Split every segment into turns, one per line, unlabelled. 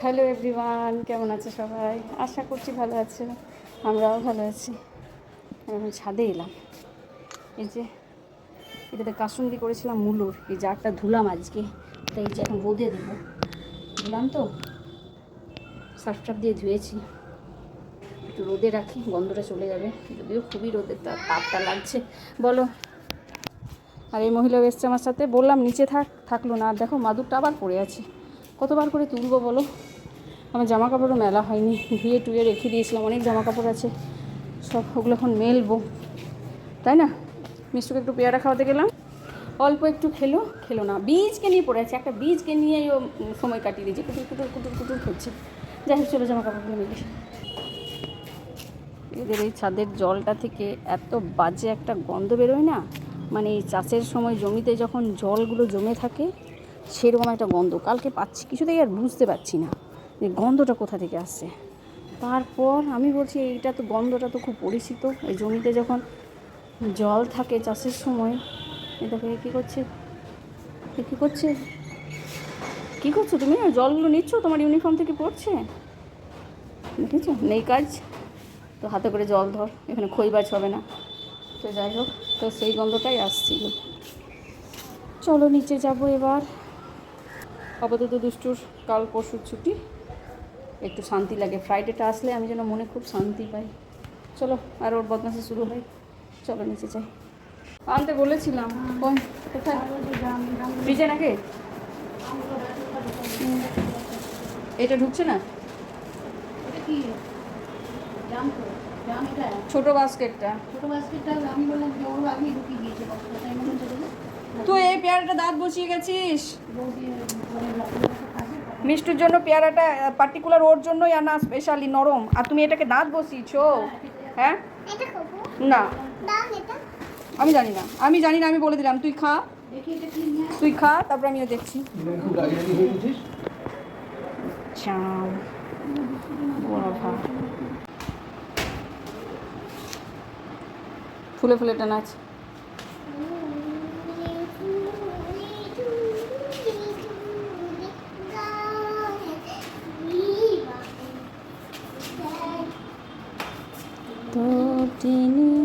Hello everyone কেমন আছে সবাই? আশা করছি ভালো আছে। আমরাও ভালো আছি। এখন ছাদে এলাম। এই যে, এটাতে কাসুন্দি করেছিলাম মুলোর। এই জারটা ধুলাম আজকে। তাই যে এখন রোদে দেবো। ধুলাম তো। সার্ফ টাফ দিয়ে ধুয়েছি। একটু রোদে রাখি, গন্ধটা চলে যাবে। যদিও খুবই রোদের তাপটা লাগছে। বলো। আর এই মহিলাও এসছে আমার সাথে। বললাম, নিচে থাক, থাকল না। আর দেখো, মাদুরটা আবার পড়ে আছে। কতবার করে তুলবো বলো? আমার জামা কাপড়ও মেলা হয়নি। ধুয়ে টুয়ে রেখে দিয়েছিলাম, অনেক জামা কাপড় আছে। সব ওগুলো এখন মেলবো। তাই না? মিষ্টুকে একটু পেয়ারা খাওয়াতে গেলাম। অল্প একটু খেলো খেলো না। বীজকে নিয়ে পড়ে আছে, একটা বীজকে নিয়েই ও সময় কাটিয়ে দিয়েছে। কুটুর কুটুর কুটুর কুটুর করছে। যাই হোক, চলো জামা কাপড়গুলো মেলে। এদের এই ছাদের জলটা থেকে এত বাজে একটা গন্ধ বেরোয় না? মানে এই চাষের সময় জমিতে যখন জলগুলো জমে থাকে, সেরকম একটা গন্ধ। কালকে পাচ্ছি, কিছুতেই আর বুঝতে পারছি না। যে গন্ধটা কোথা থেকে আসছে? তারপর আমি বলছি, এইটা তো গন্ধটা তো খুব পরিচিত। এই জমিতে যখন জল থাকে চাষের সময় এটা কী করছে? কী করছে? কী করছ তুমি? জলগুলো নিচ্ছ? তোমার ইউনিফর্ম থেকে পড়ছে? দেখেছ? নেই কাজ। তো হাতে করে জল ধর, এখানে খই বাজ হবে না। তো যাই হোক, তো সেই গন্ধটাই আসছিল চলো নিচে যাব এবার। আপাতত দুষ্টুর কাল পরশুর ছুটি। একটু শান্তি লাগে। ফ্রাইডেটা আসলে আমি যেন মনে খুব শান্তি পাই। চলো আর ওর বদমাসি শুরু হয়। চলো নিচে যাই। আনতে বলেছিলাম। কোথায়? ফ্রিজে নাকি? এটা ঢুকছে না? ছোট বাস্কেটটা।
তুই
এই পেয়ারাটা দাঁত বসিয়ে গেছিস
বৌদি ঘরে রাখলে খাবে
মিষ্টুর জন্য পেয়ারাটা পার্টিকুলার ওর জন্যই আনা স্পেশালি নরম। আর তুমি এটাকে দাঁত বসিয়েছো? হ্যাঁ? না। আমি জানি না। আমি জানি না আমি বলে দিলাম। তুই খা। তুই খা তারপর আমিও দেখছি। ফুলে ফুলে টানা আছে। তো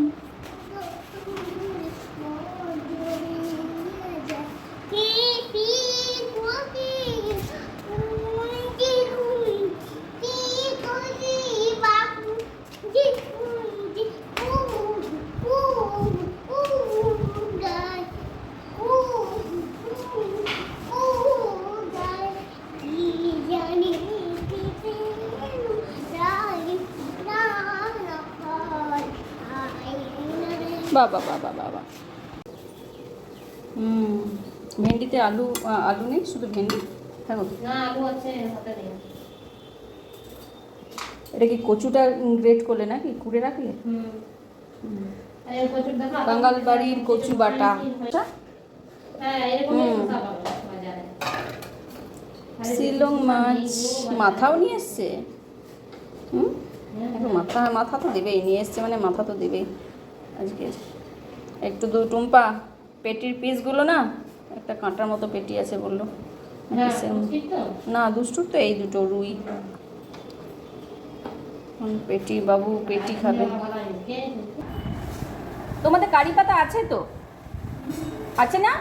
বাবা বাবা বাবা হুম ভেন্ডিতে আলু আলু নেই? শুধু ভেন্ডি? হ্যাঁ
না আলু আছে হাতে নেই।
এটা কি কচুটা গ্রেট করলে নাকি? কুড়ে রাখলে? বাঙ্গাল বাড়ির কচু বাটা। আচ্ছা,
হ্যাঁ
শিলং মাছ মাথাও নিয়ে এসছে। হুম? একটু মাথা মাথা তো দেবেই নিয়ে এসছে মানে মাথা তো দেবেই। আজকে। একটু দু টুম্পা পেটির পিসগুলো না একটা কাঁটার মতো পেটি আছে বলল।
হ্যাঁ
না দুষ্টুর তো এই দুটো রুই। পেটি বাবু পেটি খাবে। তোমাদের কারি পাতা আছে তো? আছে না।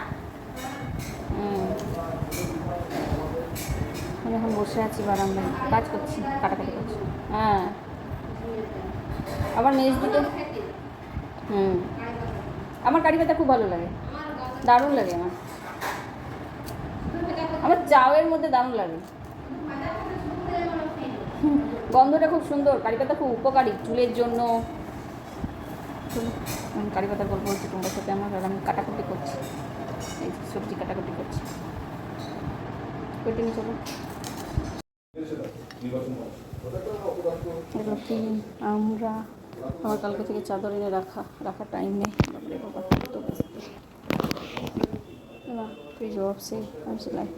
আমি এখন বসে আছি বারান্দায়। কাজ করছি কাটাকাটি করছি। হ্যাঁ। আবার মেজ দিতে হুম। আমার কারি পাতা খুব ভালো লাগে। দারুণ লাগে আমার। আমার চাউয়ের মধ্যে দারুণ লাগে। গন্ধটা খুব সুন্দর। কারি পাতা খুব উপকারী চুলের জন্য। কারি পাতার গল্প হচ্ছে তোমার সাথে আমার আমি কাটাকুটি করছি। এই সবজি কাটাকুটি করছি। কেটে চলো। আমরা আমার কালকে থেকে চাদর এনে রাখা রাখার টাইম নেই। বাপরে বাবা না ফ্রিজ অফ সে আমি সেলাই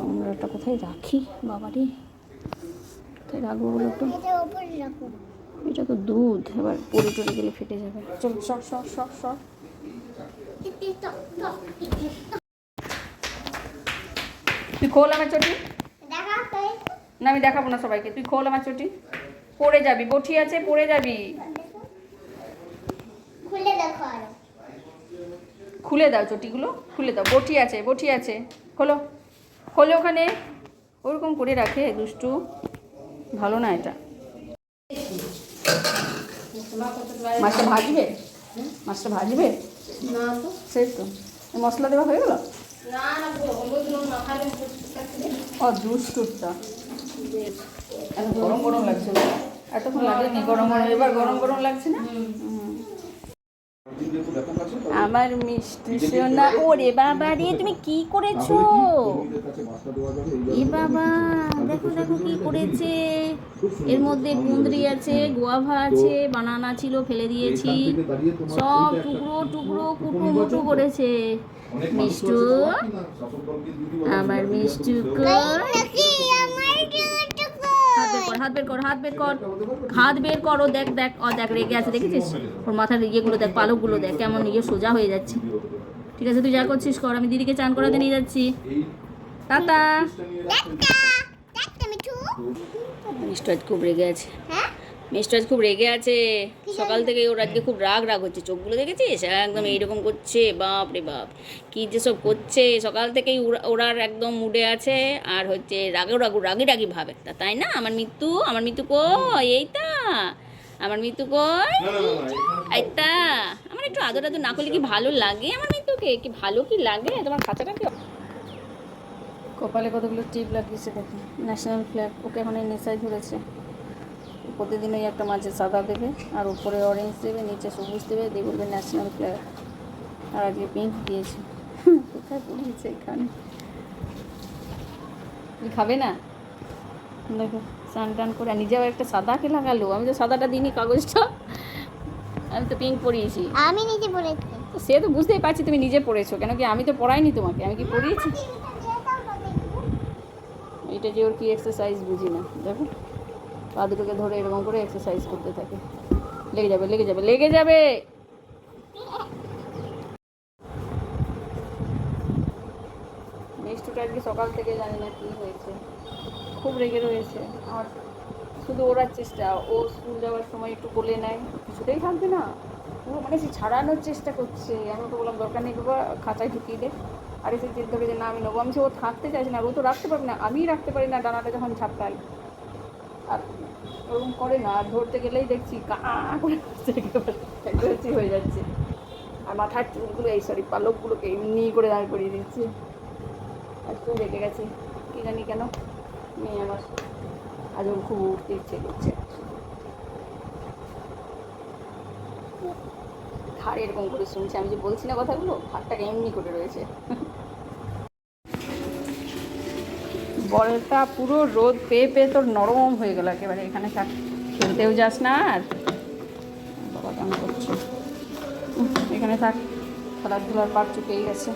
আমরাটা কোথায় রাখি বাবারি? কোথায় রাখব বলো তো
এটা উপরে রাখো।
এটা তো দুধ এবার পরে টরে গেলে ফেটে যাবে। চল সর সর সর সর। তুই খোল আমার চটি। না আমি দেখাবো না সবাইকে। তুই খোল আমার চটি। পড়ে যাবি বটি আছে পড়ে যাবি।
খুলে দেখো আরও।
খুলে দাও চটিগুলো খুলে দাও। বটি আছে বটি আছে। খোলো খোলো ওখানে। ওরকম করে রাখে দুষ্টু। ভালো না এটা। মাছটা ভাজবে? মাছটা ভাজবে?
না তো।
সেই তো। এই মশলা দেওয়া হয়ে গেল? ও দুষ্টুটা এখন গরম গরম লাগছে। এতক্ষণ লাগেনি গরম গরম এবার গরম গরম লাগছে না? আমার মিষ্টি সোনা ওরে বাবা রে তুমি কি করেছ? এ বাবা দেখো দেখো কি করেছে। এর মধ্যে কুঁদরি আছে গোয়াভা আছে বানানা ছিল ফেলে দিয়েছি। সব টুকরো টুকরো কুটু মুটু করেছে। মিষ্টু আমার মিষ্টু হাত বের কর হাত বের কর হাত বের কর দেখ দেখ ও দেখ রেগে আছে দেখেছিস? ওর মাথার ইয়েগুলো দেখ পালকগুলো দেখ কেমন ইয়ে সোজা হয়ে যাচ্ছে। ঠিক আছে তুই যা করছিস কর আমি দিদিকে চান করাতে নিয়ে যাচ্ছি। টাটা। মিষ্টি আজ খুব রেগে আছে।
হ্যাঁ?
মিষ্টি আজ খুব রেগে আছে। সকাল থেকে ওর আজকে খুব রাগ রাগ হচ্ছে। চোখগুলো দেখেছিস? একদম এইরকম করছে। বাপ রে বাপ। কী যে সব করছে। সকাল থেকেই ওরা- ওরার একদম মুডে আছে। আর হচ্ছে রাগে রাগু রাগি রাগি ভাব একটা। তাই না? আমার মৃত্যু আমার মৃত্যু কই? এইটা আমার মৃত্যু কই? এইটা আমার একটু আদর আদর না করলে কি ভালো লাগে? আমার মৃত্যুকে কি ভালো কি লাগে? তোমার খাঁচাটা কি? কপালে কতগুলো টিপ লাগিয়েছে দেখো। ন্যাশনাল ফ্ল্যাগ ওকে এখন এই নেশায় ধরেছে। প্রতিদিন ওই একটা মাঝে সাদা দেবে আর উপরে অরেঞ্জ দেবে নিচে সবুজ দেবে দিয়ে বলবে ন্যাশনাল ফ্ল্যাগ আর আজকে পিঙ্ক দিয়েছে। কোথায় পড়িয়েছে এখানে? তুমি খাবে না? দেখো স্নান টান করে নিজেও একটা সাদাকে লাগালো? আমি তো সাদাটা দিইনি কাগজটা। আমি তো পিঙ্ক পরিয়েছি।
আমি নিজে
তো সে তো বুঝতেই পারছি তুমি নিজে পড়েছো কেন কি আমি তো পড়াইনি তোমাকে? আমি কি পড়িয়েছি এটা যে ওর কি এক্সারসাইজ বুঝি না। দেখো। পা দুটোকে ধরে এরকম করে এক্সারসাইজ করতে থাকে। লেগে যাবে লেগে যাবে লেগে যাবে! মিষ্টুটা আজকে সকাল থেকে জানি না কি হয়েছে। খুব রেগে রয়েছে। আর শুধু ওরার চেষ্টা, ও স্কুল যাওয়ার সময় একটু বলে নেয়, কিছুতেই থাকবে না। পুরো মানে সে ছাড়ানোর চেষ্টা করছে। আমি ওকে বললাম, দরকার নেই বাবা, খাঁচায় ঢুকিয়ে দে। আর এসে চিন্তা করে যে, না, আমি নেব। আমি সে, ও থাকতে চাইছে না। ও তো রাখতে পারবে না। আমিই রাখতে পারি না, ডানাটা যখন ঝাপটাই আর ওরকম করে না ধরতে গেলেই দেখছি কা করে হয়ে যাচ্ছে। আর মাথার চুলগুলো, এই সরি পালকগুলোকে এমনি করে দাঁড় করিয়ে দিচ্ছে। খুব রেগে গেছে। কী জানি কেন? মেয়ে আমার। আজ ওর খুব উঠতে ইচ্ছে করছে। ঘাড় এরকম করে শুনছে। আমি যে বলছি না কথাগুলো, ঘাড়টাকে এমনি করে রয়েছে। বলটা পুরো রোদ পেয়ে পেয়ে তোর নরম হয়ে গেল একেবারে। এখানে থাক, খেলতেও যাস না আর বাবা কেমন করছে। এখানে থাক, খেলাধুলার পাট চুকেই গেছে।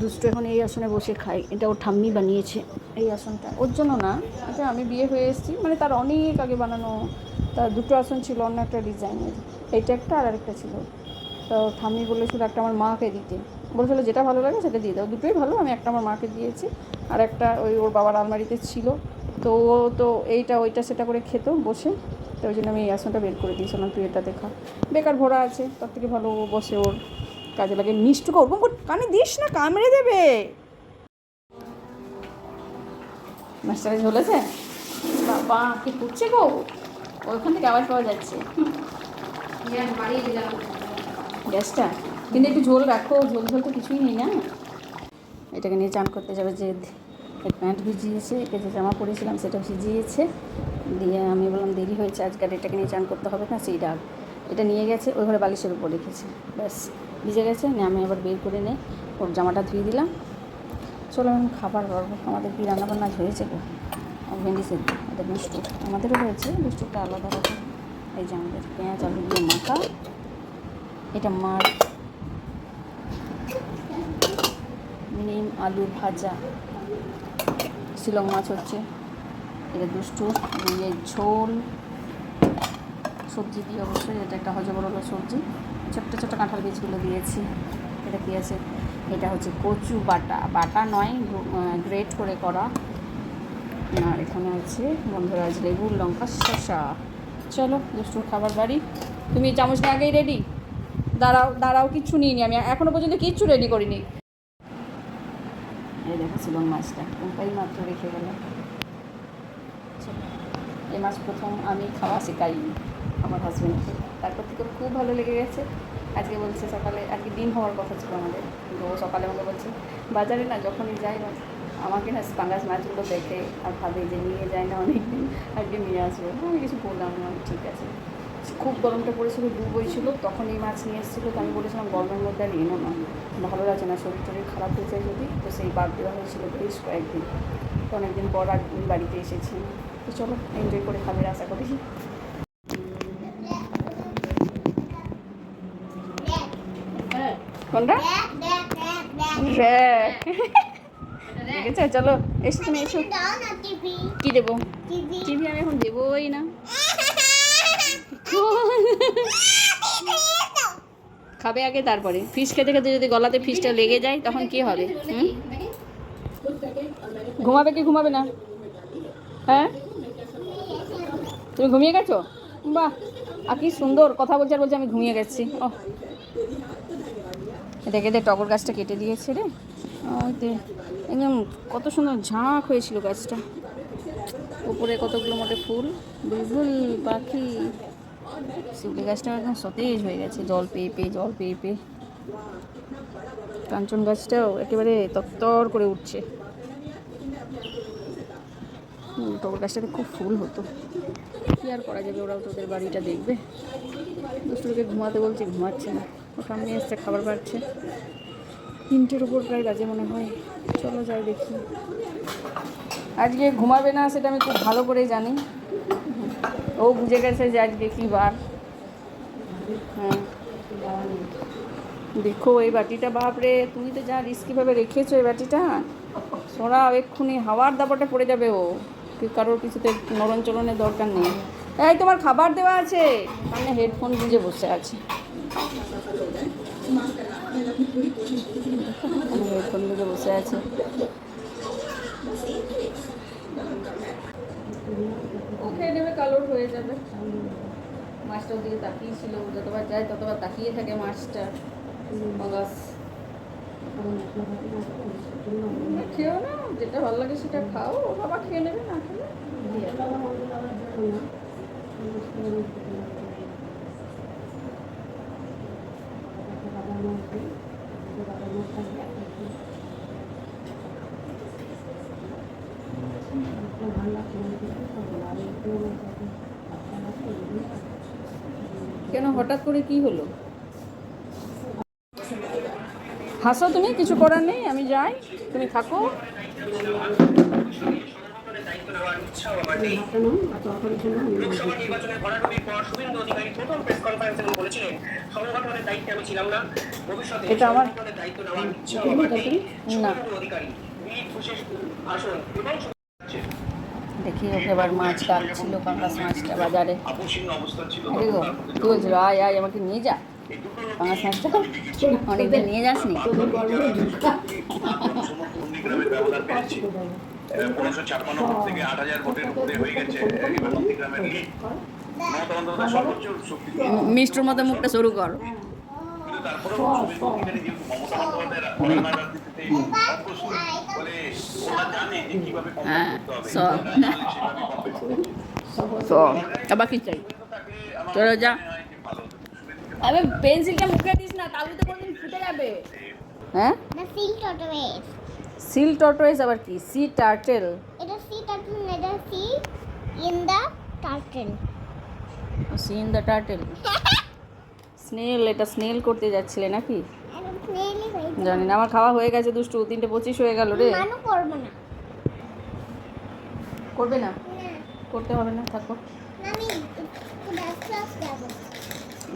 দুষ্টু এখন এই আসনে বসে খাই এটা ওর ঠাম্মি বানিয়েছে। এই আসনটা। ওর জন্য না এটা আমি বিয়ে হয়ে এসেছি মানে তার অনেক আগে বানানো, তার দুটো আসন ছিল, অন্য একটা ডিজাইনের। এইটা একটা আর আরেকটা ছিল। তো ঠাম্মি বলেছিল একটা আমার মাকে দিতে। বলেছিল যেটা ভালো লাগে সেটা দিয়ে দাও। দুটোই ভালো, আমি একটা আমার মাকে দিয়েছি, আর একটা ওই ওর বাবার আলমারিতে ছিল। তো ও তো এইটা, ওইটা সেটা করে খেত বসে। তো ওই জন্য আমি এই আসনটা বের করে দিয়েছিলাম তুই এটা দেখা। বেকার ভরা আছে, তার থেকে ভালো বসে ওর কাজে লাগে। মিষ্টুকে ওরকম কানে দিস না, কামড়ে দেবে। মাস্টারে ঝোলেছে বাবা কি করছে গো? ওইখান থেকে আওয়াজ পাওয়া যাচ্ছে। গ্যাসটা? কিন্তু একটু ঝোল রাখো ঝোল ঝোল তো কিছুই নেই না। এটাকে নিয়ে চান করতে যাবে যে প্যান্ট ভিজিয়েছে একে যে জামা পরেছিলাম সেটা ভিজিয়েছে। দিয়ে আমি বললাম দেরি হয়েছে আজকাল এটাকে নিয়ে চান করতে হবে না সেই ডাক এটা নিয়ে গেছে ওই ঘরে বালিশের উপর রেখেছে। ব্যাস ভিজে গেছে নিয়ে আমি আবার বের করে নিয়ে ওর জামাটা ধুয়ে দিলাম। চলো আমি খাবার করব আমাদের কি রান্নাবান্না হয়েছে গো? ভেন্ডি সেদ্ধ ওদের মিষ্টি। আমাদেরও হয়েছে, মিষ্টিটা আলাদা রকম। এই যে আমাদের পেঁয়াজ, আলু দিয়ে মাখা। এটা মার। নিম, আলু ভাজা। শিলং মাছ হচ্ছে। এটা দুষ্টু, দিয়ে ঝোল। সবজি দিয়ে অবশ্যই, এটা একটা হজবরল সবজি। ছোট্ট ছোট্ট কাঁঠাল বীজগুলো দিয়েছি। এটা কি আছে? এটা হচ্ছে কচু বাটা। বাটা নয় গ্রেট করে করা। আর এখানে আছে বন্ধুরা আজ লেবু লঙ্কা শসা। চলো দুষ্টুর খাবার বাড়ি। তুমি চামচ নিয়ে আগেই রেডি দাঁড়াও দাঁড়াও কিচ্ছু নিইনি আমি। এখনও পর্যন্ত কিচ্ছু রেডি করিনি। এই দেখো শিলং মাছটা। ওটাই মাত্র রেখে চলো, এই মাছ প্রথম আমি খাওয়া শেখাইনি আমার হাজব্যান্ডকে তারপর থেকে খুব ভালো লেগে গেছে। আজকে বলছে সকালে, আজকে ডিম হওয়ার কথা ছিল আমাদের। কিন্তু ও সকালে আমাকে বলছে, বাজারে না, যখনই যাই না, আমাকে না পাঙ্গাস মাছগুলো দেখে আর ভাবে যে নিয়ে যায় না অনেক দিন আজকে নিয়ে আসবে। আমি কিছু বললাম না, ঠিক আছে। খুব গরমটা পড়েছিল দু বইছিল তখন এই মাছ নিয়ে এসেছিল, তো আমি বলেছিলাম, গরমের মধ্যে আর এনো না, ভালো লাগছে না, শরীর টরীর খারাপ হয়ে যায় যদি, তো সেই বাদ দেওয়া হয়েছিল বেশ কয়েকদিন। তো অনেকদিন পর আর বাড়িতে এসেছি। তো চলো এনজয় করে খাবে, আশা করি। কোনটা? ঠিক আছে চলো, এসো তুমি, এসো। কি দেবো?
টিভি
আমি এখন দেবোই না। খাবে আগে তারপরে। ফিশ খেতে খেতে যদি গলাতে ফিশটা লেগে যায়, তখন কি হবে? ঘুমাবে কি ঘুমাবে না? হ্যাঁ? তুমি ঘুমিয়ে গেছো? বাহ আর কি সুন্দর। কথা বলছে আর বলছে আমি ঘুমিয়ে গেছি। ও দেখে দে টগর গাছটা কেটে দিয়েছে রে। একদম কত সুন্দর ঝাঁক হয়েছিল গাছটা। উপরে কতগুলো মোটে ফুল, বুলবুল, পাখি। শিউলি গাছটা একদম সতেজ হয়ে গেছে, জল পেয়ে পেয়ে, জল পেয়ে পেয়ে। কাঞ্চন গাছটাও একেবারে তত্তর করে উঠছে। টগর গাছটাতে খুব ফুল হতো। কি আর করা যাবে, ওরাও তোদের বাড়িটা দেখবে। দুষ্টুকে ঘুমাতে বলছে, ঘুমাচ্ছে না। সামনে এসছে খাবার পাচ্ছে তিনটের উপর প্রায় বাজে মনে হয়। চলো যাই দেখি। আজকে ঘুমাবে না, সেটা আমি খুব ভালো করে জানি। ও বুঝে গেছে যে আজকে কী বার। হ্যাঁ। দেখো, এই বাটিটা, বাপরে, তুমি তো যা রিস্কিভাবে রেখেছো এই বাটিটা? সোনা, এক্ষুনি হাওয়ার দাবাটা পড়ে যাবে ও। কারোর কিছুতে নরম চলনের দরকার নেই। এই, তোমার খাবার দেওয়া আছে। মানে হেডফোন গুঁজে বসে আছে। গুঁজে বসে আছে ওকে নেবে, কালোর হয়ে যাবে। মাছটার দিকে তাকিয়েছিল যতবার যায় ততবার তাকিয়ে থাকে মাছটা। মাগাস খেও না, যেটা ভালো লাগে সেটা খাও। ও বাবা খেয়ে নেবে না খেলে? কেন হঠাৎ করে কি হলো? হাসো তুমি কিছু করার নেই আমি যাই তুমি থাকো।
লোকসভা নির্বাচনে ভরাডুবির পর শুভেন্দু অধিকারী প্রথম প্রেস কনফারেন্সে বলেছিলেন সংগঠনের দায়িত্বে আমি ছিলাম না ভবিষ্যতে সংগঠনের দায়িত্ব নেওয়ার ইচ্ছা আমার নেই
না
শুভেন্দু অধিকারী দিলীপ আসন এবং
দেখি ওকে এবার মাছ কাটছিল পাঙ্গাস মাছটা বাজারে
আপসীন অবস্থা ছিল
আরে গো কি বলছিল? আয় আয় আমাকে নিয়ে যা। পাঙ্গাস মাছটা অনেকদিন নিয়ে যাসনি।
ব্যবধান ছাপ্পান্ন ভোট থেকে আট হাজার ভোটের উপরে হয়ে গেছে সর্বোচ্চ শক্তি দিয়ে
মতো মুখটা শুরু কর।
তারপরেও মমতা
হ্যাঁ,
করতে হবে
সব।
তাহলে সেভাবে compete করবে।
তো আবার কি চাই? চলো যা। আবে পেন্সিলটা মুখে দিস না তালুতে কোনদিন ফুটে যাবে। হ্যাঁ? সিল টর্টোয়েস আবার কি? সি টার্টেল
এটা সি টার্টল এটা sea in the turtle
sea in the turtle snail এটা স্নেল করতে যাচ্ছিলে নাকি? জানি না আমার খাওয়া হয়ে গেছে দুষ্টু তিনটে পঁচিশ হয়ে গেল রে।
মানু করব না।
করবে না?
না।
করতে হবে না থাকো।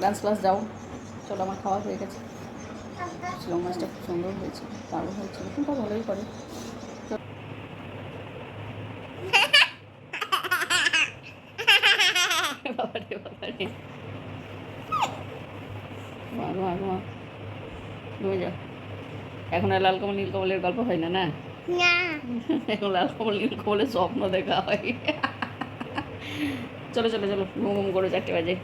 ডান্স ক্লাস
যাও। চলো আমার খাওয়া হয়ে গেছে। ছিল মাছটা খুব সুন্দর হয়েছে দারুণ হয়েছিল কিন্তু ভালোই করে। এখন আর লাল কমল নীল কমলের গল্প হয় না? না। এখন লাল কমল নীল কমলের স্বপ্ন দেখা হয়। চলো চলো চলো। ঘুম ঘুম করে চারটে বাজে।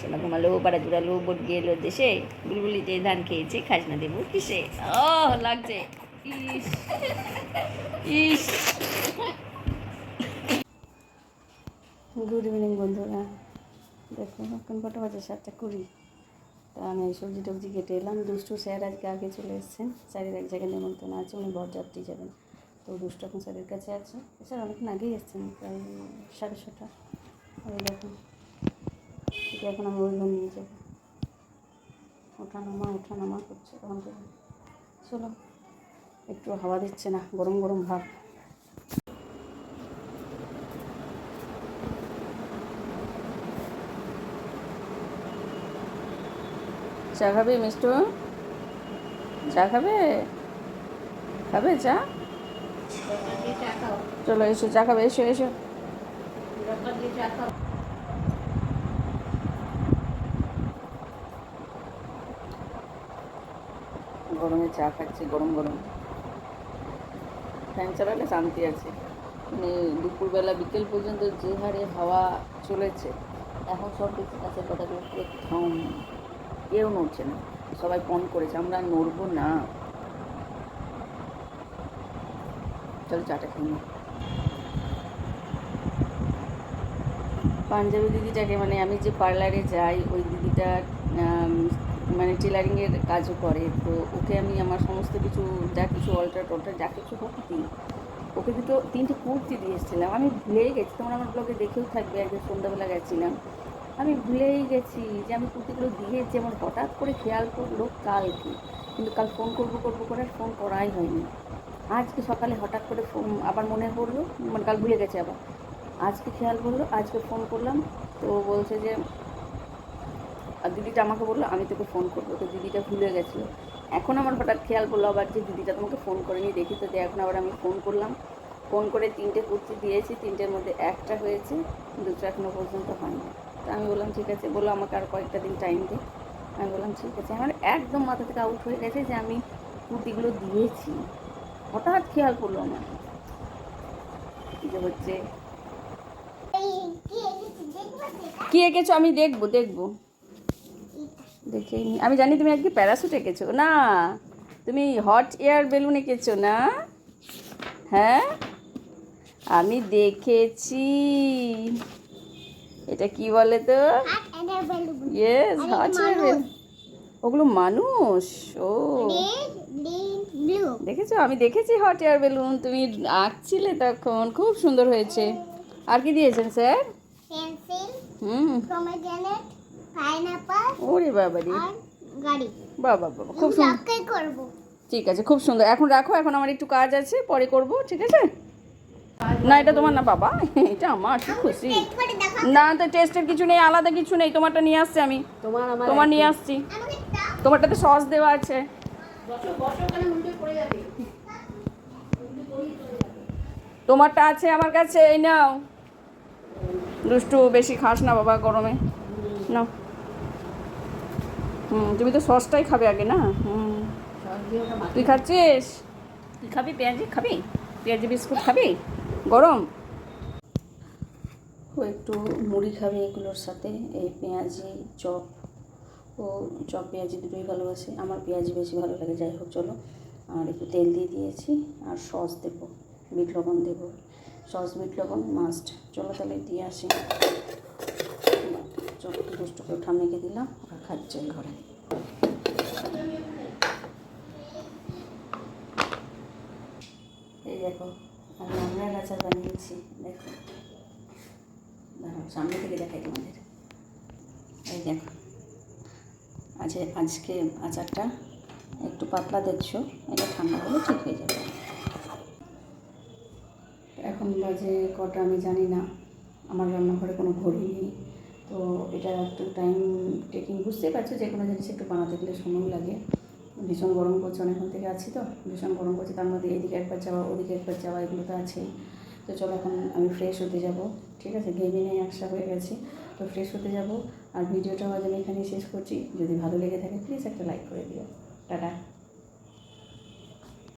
চলো ঘুমালো পাড়া জুড়ালো, বোট গেলো, দেশে বুলবুলিতে ধান খেয়েছে, খাজনা দেবো, কিসে? ও লাগছে। ইস ইস। গুড ইভিনিং বন্ধুরা। দেখো, এখন কটা বাজে? সাতটা কুড়ি। তা আমি সবজি টবজি কেটে এলাম। দুষ্টু স্যার আজকে আগে চলে এসেছেন। স্যারের এক জায়গায় নেমন্তন্ন আছে, উনি বরযাত্রী যাবেন। তো দুষ্টু এখন স্যারের কাছে আছে। স্যার অনেকক্ষণ আগেই এসেছেন, প্রায় সাড়ে ছটা। ওই দেখুন ঠিক এখন আমি ওইগুলো নিয়ে যাব। ওঠা নামা ওঠা নামা করছে তখন চলো একটু হাওয়া দিচ্ছে না গরম গরম ভাব। চা খাবে মিষ্টু? চা খাবে? খাবে চা? চলো এসো চা খাবে এসো এসো গরমে চা খাচ্ছি গরম গরম। ফ্যান চালালে শান্তি আছে। মানে দুপুরবেলা বিকেল পর্যন্ত যে হারে হাওয়া চলেছে এখন সব দেখছি কাছের কথাগুলো পুরো থম কেউ নড়ছে না সবাই ফোন করেছে আমরা নড়বো না। চল চাটা খেয়ে। পাঞ্জাবি দিদিটাকে মানে আমি যে পার্লারে যাই ওই দিদিটা আম, মানে টেলারিংয়ের কাজও করে। তো ওকে আমি আমার সমস্ত কিছু, যা কিছু অল্টার টল্টার যা কিছু হোক দিই ওকে দুটো, তিনটে কুর্তি দিয়ে এসেছিলাম। আমি ভুলেই গেছি, তোমার আমার ব্লগে দেখেও থাকবে একদিন সন্ধ্যাবেলা গেছিলাম। আমি ভুলেই গেছি যে আমি কুর্তিগুলো দিয়েছি আমার হঠাৎ করে খেয়াল করল কালকে। কিন্তু কাল ফোন করব করব করে ফোন করাই হয়নি। আজকে সকালে হঠাৎ করে ফোন আবার মনে পড়ল মানে কাল ভুলে গেছে আবার। আজকে খেয়াল করল, আজকে ফোন করলাম, তো বলছে যে আর দিদিটা আমাকে বলল আমি তোকে ফোন করব। তো দিদিটা ভুলে গেছিল। এখন আমার হঠাৎ খেয়াল করল আবার যে দিদিটা তোমাকে ফোন করেনি দেখি তো দিয়ে এখন আবার আমি ফোন করলাম। ফোন করে তিনটে কুর্তি দিয়েছি তিনটের মধ্যে একটা হয়েছে দুটো এখনও পর্যন্ত হয়নি। তো আমি বললাম ঠিক আছে। বলল আমাকে আর কয়েকটা দিন টাইম দে। আমি বললাম ঠিক আছে। আমার একদম মাথা থেকে আউট হয়ে গেছে যে আমি কুর্তিগুলো দিয়েছি। হঠাৎ খেয়াল করল আমার। কি যে হচ্ছে
কি
এঁকেছো? আমি দেখব দেখব। দেখে নি। আমি জানি তুমি আজকে প্যারাসুট এঁকেছো। না তুমি হট এয়ার বেলুন এঁকেছো না? হ্যাঁ? আমি দেখেছি। এটা কি বলে তো? ইয়েস হট এয়ার
মানুষ।
ওগুলো মানুষ? ও। দেখেছ? আমি দেখেছি হট এয়ার বেলুন তুমি আঁকছিলে তখন। খুব সুন্দর হয়েছে। আর কি দিয়েছেন স্যার? হুম।
পাইনাপল
ওরে
আর গাড়ি।
বাবা বাবা খুব সুন্দর।
করব।
ঠিক আছে খুব সুন্দর। এখন রাখো এখন আমার একটু কাজ আছে পরে করব ঠিক আছে? না এটা তোমার না বাবা এটা আমার কি খুশি। না তো টেস্টের কিছু নেই আলাদা কিছু নেই তোমারটা নিয়ে আসছি আমি।
তোমার
তোমার নিয়ে আসছি। তোমারটাতে সস দেওয়া আছে। তোমারটা আছে আমার কাছে এই নাও। দুষ্টু বেশি খাস না বাবা গরমে। নাও। হুম তুমি তো সসটাই খাবে আগে না? হুম। তুই খাচ্ছিস? তুই খাবি পেঁয়াজি? খাবি? পেঁয়াজি বিস্কুট খাবি? গরম? ও একটু মুড়ি খাবে এগুলোর সাথে এই পেঁয়াজি চপ। ও চপ পেঁয়াজি দুটোই ভালোবাসে। আমার পেঁয়াজি বেশি ভালো লাগে যাই হোক চলো। আর একটু তেল দিয়ে দিয়েছি আর সস দেবো বিট লবণ দেবো। সস বিট লবণ মাস্ট। চলো তাহলে দিয়ে আসি। চলো দুষ্টুকে উঠা মেখে দিলাম আর খাচ্ছে ঘরে। এই দেখো, আমি আমড়ার আচার বানিয়েছি, দেখো। দাঁড়াও, সামনে থেকে দেখাই তোমাদের। এই দেখো আজ আজকে আচারটা একটু পাতলা দেখছ, এটা ঠান্ডা হলে ঠিক হয়ে যাবে। এখন বাজে কটা আমি জানি না, আমার রান্নাঘরে কোনো ঘড়ি নেই। তো এটা একটু টাইম টেকিং বুঝতেই পারছ, যে কোনো জিনিস একটু বানাতে গেলে সময় লাগে। ভীষণ গরম করছে অনেকক্ষণ থেকে আছি তো, ভীষণ গরম করছে তার মধ্যে এদিকে একবার যাওয়া, ওদিকে একবার যাওয়া, এগুলো তো আছেই। তো চলো এখন আমি ফ্রেশ হতে যাব, ঠিক আছে? ঘেমে নিয়ে একসা হয়ে গেছি, তো ফ্রেশ হতে যাব। আর ভিডিওটাও আজ আমি এখানেই শেষ করছি। যদি ভালো লেগে থাকে প্লিজ একটা লাইক করে দিও। টাটা।